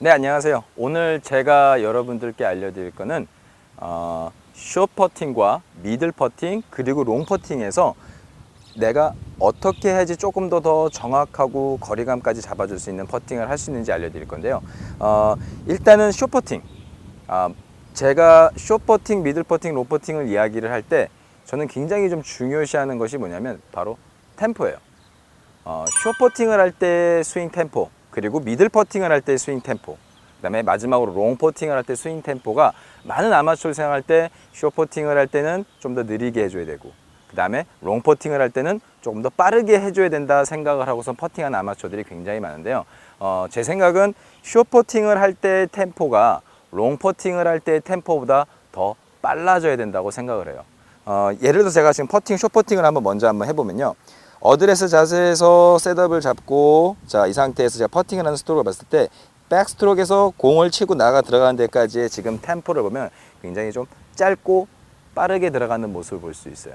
네, 안녕하세요. 오늘 제가 여러분들께 알려드릴 거는 어, 숏 퍼팅과 미들 퍼팅 그리고 롱 퍼팅에서 내가 어떻게 해야지 조금 더 더 정확하고 거리감까지 잡아줄 수 있는 퍼팅을 할 수 있는지 알려드릴 건데요. 어, 일단은 숏 퍼팅. 아, 제가 숏 퍼팅, 미들 퍼팅, 롱 퍼팅을 이야기를 할 때 저는 굉장히 좀 중요시하는 것이 뭐냐면 바로 템포예요. 어, 숏 퍼팅을 할 때 스윙 템포 그리고 미들 퍼팅을 할 때 스윙 템포 그다음에 마지막으로 롱 퍼팅을 할 때 스윙 템포가 많은 아마추어를 생각할 때숏 퍼팅을 할 때는 좀 더 느리게 해줘야 되고 그다음에 롱 퍼팅을 할 때는 조금 더 빠르게 해줘야 된다 생각을 하고선 퍼팅하는 아마추어들이 굉장히 많은데요. 어, 제 생각은 숏 퍼팅을 할 때 템포가 롱 퍼팅을 할 때 템포보다 더 빨라져야 된다고 생각을 해요. 어, 예를 들어서 제가 지금 퍼팅, 숏 퍼팅을 한번 먼저 한번 해보면요. 어드레스 자세에서 셋업을 잡고 자 이 상태에서 제가 퍼팅을 하는 스트로크를 봤을 때 백스트로크에서 공을 치고 나가 들어가는 데까지의 지금 템포를 보면 굉장히 좀 짧고 빠르게 들어가는 모습을 볼 수 있어요.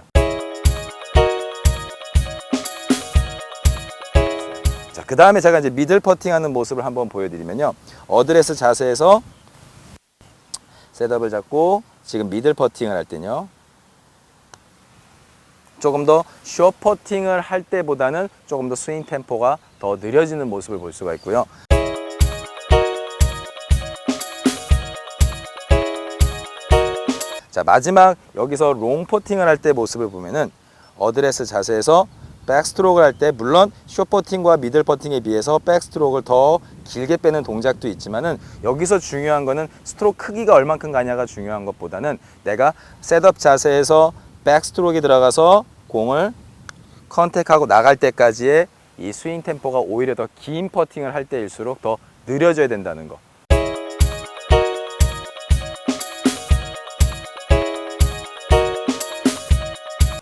자, 그 다음에 제가 이제 미들 퍼팅하는 모습을 한번 보여드리면요. 어드레스 자세에서 셋업을 잡고 지금 미들 퍼팅을 할 때는요. 조금 더숏 퍼팅을 할 때보다는 조금 더 스윙 템포가 더 느려지는 모습을 볼 수가 있고요. 자 마지막 여기서 롱 퍼팅을 할 때 모습을 보면은 어드레스 자세에서 백스트로크를 할 때 물론 숏 퍼팅과 미들 퍼팅에 비해서 백스트로크를 더 길게 빼는 동작도 있지만은 여기서 중요한 거는 스트로크 크기가 얼만큼 가냐가 중요한 것보다는 내가 셋업 자세에서 백스트로크에 들어가서 공을 컨택하고 나갈 때까지의 이 스윙 템포가 오히려 더 긴 퍼팅을 할 때일수록 더 느려져야 된다는 거.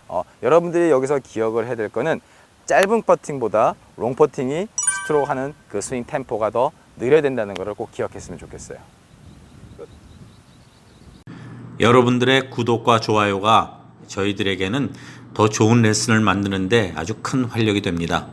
어, 여러분들이 여기서 기억을 해야 될 거는 짧은 퍼팅보다 롱 퍼팅이 스트로크 하는 그 스윙 템포가 더 느려야 된다는 것을 꼭 기억했으면 좋겠어요. 여러분들의 구독과 좋아요가 저희들에게는 더 좋은 레슨을 만드는데 아주 큰 활력이 됩니다.